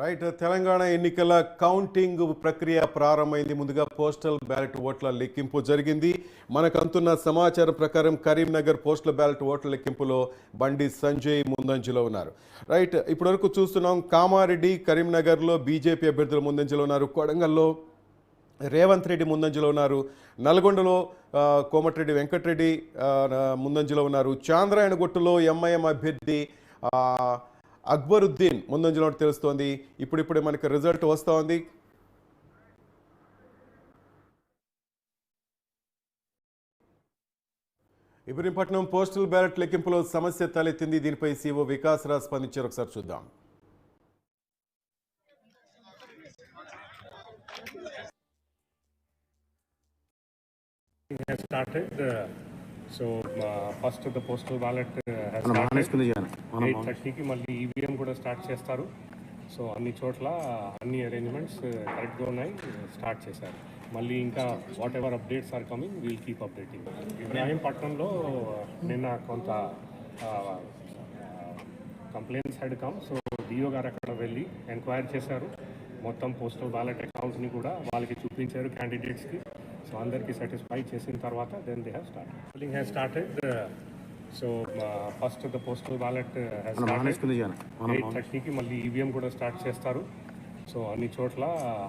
Right Telangana ఎన్నికల counting ప్రక్రియ ప్రారంభమైంది. ముందుగా పోస్టల్ బ్యాలెట్ ఓట్ల లెక్కింపు జరిగింది. మనకు అందుతున్న సమాచారం ప్రకారం కరీంనగర్ పోస్టల్ బ్యాలెట్ ఓట్ల లెక్కింపులో బండి సంజయ్ ముందంజలో ఉన్నారు. రైట్ ఇప్పటివరకు చూస్తున్నాం కామారెడ్డి కరీంనగర్లో బీజేపీ అభ్యర్థులు ముందంజలో ఉన్నారు. కొడంగల్లో రేవంత్ రెడ్డి ముందంజలో ఉన్నారు. నల్గొండలో కోమటిరెడ్డి వెంకటరెడ్డి ముందంజలో ఉన్నారు. చాంద్రాయణగుట్టులో ఎంఐఎం అభ్యర్థి అక్బరుద్దీన్ ముందంజలో తెలుస్తోంది. ఇప్పుడిప్పుడే మనకి రిజల్ట్ వస్తోంది. ఇబ్రహీంపట్నం పోస్టల్ బ్యాలెట్ లెక్కింపులో సమస్య తలెత్తింది. దీనిపై సీఓ వికాసరాజ్ స్పందించారు. ఒకసారి చూద్దాం. Has started. Uh, uh, uh, మనం started. మానేసుకుంది చేయాలి మనం ఎయిట్ థర్టీకి మళ్ళీ ఈవీఎం కూడా స్టార్ట్ చేస్తారు. సో అన్ని చోట్ల అన్ని అరేంజ్మెంట్స్ కరెక్ట్గా ఉన్నాయి స్టార్ట్ చేశారు. మళ్ళీ ఇంకా whatever updates are coming we'll keep updating ఇబ్రాహీంపట్నంలో నిన్న కొంత complaints had come so DO garu అక్కడ వెళ్ళి ఎంక్వైరీ చేశారు. మొత్తం పోస్టల్ బ్యాలెట్ అకౌంట్ని కూడా వాళ్ళకి చూపించారు క్యాండిడేట్స్కి సో అందరికీ సాటిస్ఫై చేసిన తర్వాత then they have start polling has started so first the postal ballot eight థర్టీకి మళ్ళీ ఈవీఎం కూడా స్టార్ట్ చేస్తారు. సో అన్ని చోట్ల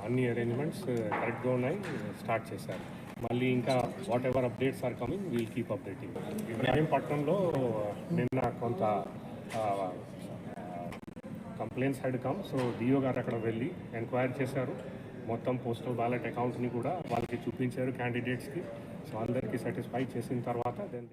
అన్ని అరేంజ్మెంట్స్ కరెక్ట్గా ఉన్నాయి స్టార్ట్ చేశారు. మళ్ళీ ఇంకా whatever updates are coming we'll keep updating ఇబ్రాహీంపట్నంలో నిన్న కొంత complaints had come so DO garu అక్కడ వెళ్ళి ఎంక్వైరీ చేశారు. మొత్తం పోస్టల్ బ్యాలెట్ అకౌంట్స్ని కూడా వాళ్ళకి చూపించారు క్యాండిడేట్స్కి సో అందరికీ సాటిస్ఫై చేసిన తర్వాత దెన్